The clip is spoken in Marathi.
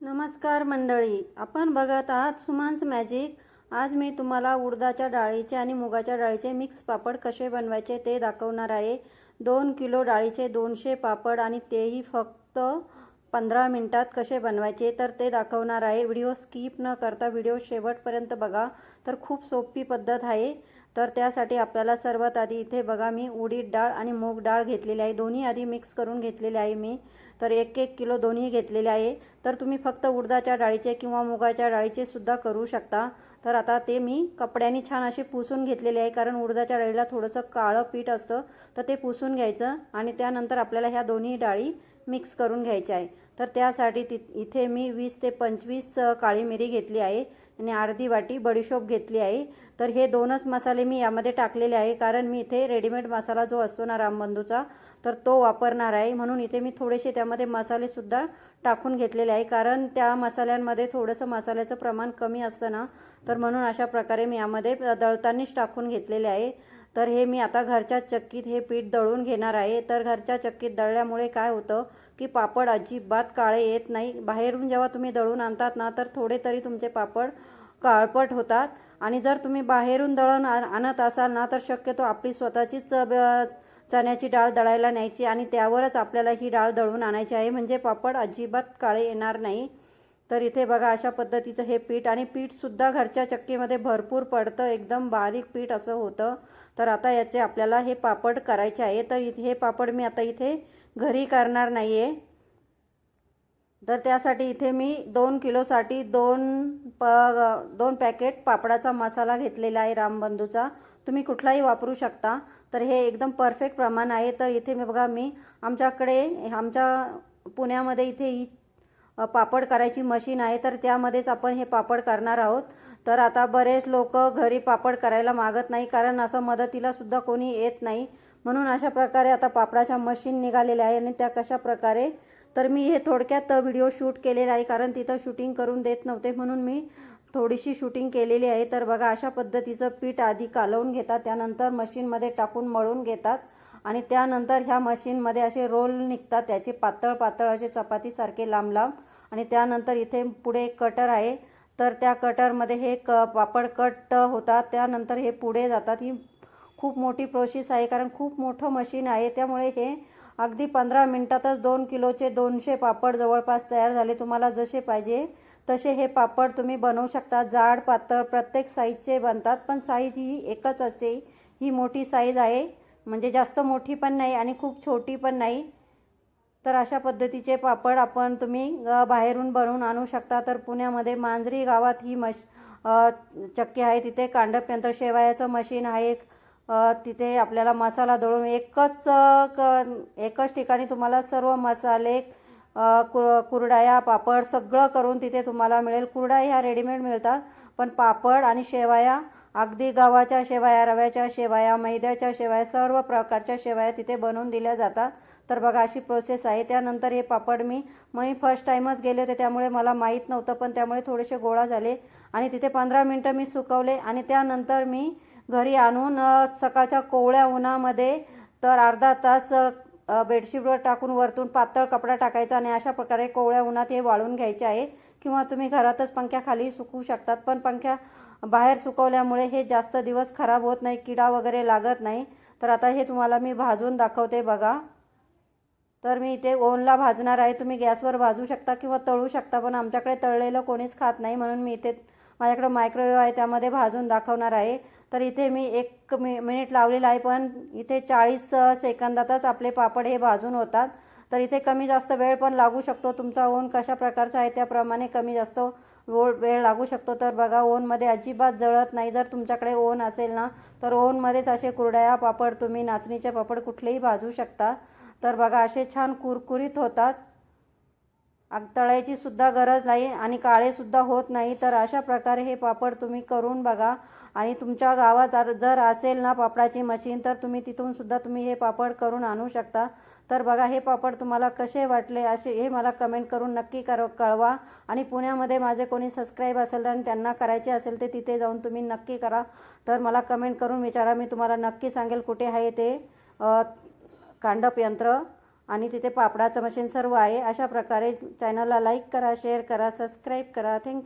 नमस्कार मंडळी आपण बघत आहात सुमान्स मॅजिक आज मी तुम्हाला उडदाच्या डाळीचे आणि मुगाच्या डाळीचे मिक्स पापड कसे बनवायचे ते दाखवणार आहे. दोन किलो डाळीचे दोनशे पापड आणि तेही फक्त पंधरा मिनटात कसे बनवायचे तर ते दाखवणार आहे. व्हिडिओ स्किप न करता व्हिडिओ शेवटपर्यंत बघा. तर खूप सोपी पद्धत आहे. तर त्यासाठी आपल्याला सर्वात आधी इथे बघा मी उडीद डाळ आणि मूग डाळ घेतलेली आहे. दोन्ही आधी मिक्स करून घेतलेले आहे मी. तर एक एक किलो दोन्ही घेतलेले आहे. तर तुम्ही फक्त उडदाच्या डाळीचे किंवा मुगाच्या डाळीचे सुद्धा करू शकता. तर आता ते मी कपड्याने छान असे पुसून घेतलेले आहे कारण उडदाच्या डाळीला थोडंसं काळं पीठ असतं. तर ते पुसून घ्यायचं आणि त्यानंतर आपल्याला ह्या दोन्ही डाळी मिक्स करून घ्यायचे आहे. तर त्यासाठी ति इथे मी वीस ते पंचवीस काळी मिरी घेतली आहे आणि अर्धी वाटी बडीशोप घेतली आहे. तर हे दोनच मसाले मी यामध्ये टाकलेले आहे कारण मी इथे रेडीमेड मसाला जो असतो ना रामबंधूचा तर तो वापरणार आहे. म्हणून इथे मी थोडेसे त्यामध्ये मसालेसुद्धा टाकून घेतलेले आहे कारण त्या मसाल्यांमध्ये थोडंसं मसाल्याचं प्रमाण कमी असतं ना. तर म्हणून अशा प्रकारे मी यामध्ये दळतानीच टाकून घेतलेले आहे. तर हे मी आता घरच्या चक्कीत हे पीठ दळून घेणार आहे. तर घरच्या चक्कीत दळल्यामुळे काय होतं की पापड अजिबात काळे येत नाही. बाहेरून जेव्हा तुम्ही दळून आणतात ना तर थोडे तरी तुमचे पापड काळपट होतात. आणि जर तुम्ही बाहेरून दळून आणत असाल ना तर शक्यतो आपली स्वतःचीच अ, ब- चण्याची डाळ दळायला न्यायची. आणि त्यावरच आपल्याला ही डाळ दळून आणायची आहे. म्हणजे पापड अजिबात काळे येणार नाही. तर इथे बघा अशा पद्धतीचं हे पीठ आणि पीठसुद्धा घरच्या चक्कीमध्ये भरपूर पडतं एकदम बारीक पीठ असं होतं. तर आता याचे आपल्याला हे पापड करायचे आहे. तर इथे हे पापड मी आता इथे घरी करणार नाही आहे तर त्यासाठी इथे मी दोन किलोसाठी दोन प दोन पॅकेट पापडाचा मसाला घेतलेला आहे रामबंधूचा. तुम्ही कुठलाही वापरू शकता. तर हे एकदम परफेक्ट प्रमाण आहे. तर इथे मी बघा मी आमच्याकडे आमच्या पुण्यामध्ये इथे पापड करायची मशीन आहे तर त्यामध्येच आपण हे पापड करणार आहोत. तर आता बरेच लोक घरी पापड करायला मागत नाही कारण असं मदतीला सुद्धा कोणी येत नाही. म्हणून अशा प्रकारे आता पापडाच्या मशीन निघालेल्या आहे आणि त्या कशा प्रकारे तर मी हे थोडक्यात व्हिडिओ शूट केलेला आहे कारण तिथं शूटिंग करून देत नव्हते म्हणून मी थोडीशी शूटिंग केलेली आहे. तर बघा अशा पद्धतीचं पीठ आधी कालवून घेतात त्यानंतर मशीनमध्ये टाकून मळून घेतात आणि त्यानंतर ह्या मशीनमध्ये असे रोल निघतात त्याचे पातळ पातळ असे चपातीसारखे लांब लांब आणि त्यानंतर इथे पुढे कटर आहे. तर त्या कटरमध्ये हे क पापड कट होतात. त्यानंतर हे पुढे जातात. ही खूप मोठी प्रोसेस आहे कारण खूप मोठं मशीन आहे. त्यामुळे हे अगदी पंधरा मिनटातच दोन किलोचे दोनशे पापड जवळपास तयार झाले. तुम्हाला जसे पाहिजे तसे हे पापड तुम्ही बनवू शकता. जाड पातळ प्रत्येक साईजचे बनतात पण साईज ही एकच असते. ही मोठी साईज आहे. म्हणजे जास्त मोठी पण नाही आणि खूप छोटी पण नाही. तर अशा पद्धतीचे पापड आपण तुम्ही बाहेरून बनवून आणू शकता. तर पुण्यामध्ये मांजरी गावात ही मश चक्की आहे. तिथे कांडप यंत्र शेवायाचं मशीन आहे. एक तिथे आपल्याला मसाला दळून एकच क एकच ठिकाणी तुम्हाला सर्व मसाले कुर कु कुरडाया पापड सगळं करून तिथे तुम्हाला मिळेल. कुरडाया ह्या रेडीमेड मिळतात. पण पापड आणि शेवाया अगदी गव्हाच्या शेवाया रव्याच्या शेवाया मैद्याच्या शेवाया सर्व प्रकारच्या शेवाया तिथे बनवून दिल्या जातात. तर बघा अशी प्रोसेस आहे. त्यानंतर हे पापड मी मी फर्स्ट टाईमच गेले होते त्यामुळे मला माहीत नव्हतं पण त्यामुळे थोडेसे गोळा झाले. आणि तिथे पंधरा मिनटं मी सुकवले. आणि त्यानंतर मी घरी आणून सकाळच्या कोवळ्या उन्हामध्ये तर अर्धा तास बेडशीटवर टाकून वरतून पातळ कपडा टाकायचा आणि अशा प्रकारे कोवळ्या उन्हात हे वाळून घ्यायचे आहे. किंवा तुम्ही घरातच पंख्याखाली सुकवू शकतात पण पंख्या बाहेर सुकवल्यामुळे हे जास्त दिवस खराब होत नाही किडा वगैरे लागत नाही. तर आता हे तुम्हाला मी भाजून दाखवते बघा. तर मी इथे ओनला भाजणार आहे. तुम्ही गॅसवर भाजू शकता किंवा तळू शकता पण आमच्याकडे तळलेलं कोणीच खात नाही म्हणून मी इथे माझ्याकडं मायक्रोवेव्ह आहे त्यामध्ये भाजून दाखवणार आहे. तर इथे मी एक मि मिनिट लावलेलं आहे पण इथे चाळीस सेकंदातच आपले पापड हे भाजून होतात. तर इथे कमी जास्त वेळ पण लागू शकतो. तुमचा ओन कशा प्रकारचा आहे त्याप्रमाणे कमी जास्त वो वेळ लागू शकतो. तर बघा ओनमध्ये अजिबात जळत नाही. जर तुमच्याकडे ओन असेल ना तर ओनमध्येच असे कुरड्या पापड तुम्ही नाचणीचे पापड कुठलेही भाजू शकता. तर बघा असे छान कुरकुरीत होतात. तळायची सुद्धा गरज नाही आणि काळे सुद्धा होत नाही. तर अशा प्रकारे हे पापड तुम्ही करून बघा. आणि तुमच्या गावात जर- जर असेल ना पापडाची मशीन तर तुम्ही तिथून सुद्धा तुम्ही हे पापड करून आणू शकता. तर बघा हे पापड तुम्हाला कसे वाटले असे हे मला कमेंट करून नक्की कर कळवा. आणि पुण्यामध्ये माझे कोणी सबस्क्राईब असेल आणि त्यांना करायचे असेल ते तिथे जाऊन तुम्ही नक्की करा. तर मला कमेंट करून विचारा. मी तुम्हाला नक्की सांगेल कुठे आहे ते कांडप यंत्र. आणि तिथे पापडाचं मशीन सर्व आहे. अशा प्रकारे चॅनलला लाईक करा शेअर करा सबस्क्राईब करा. थँक्यू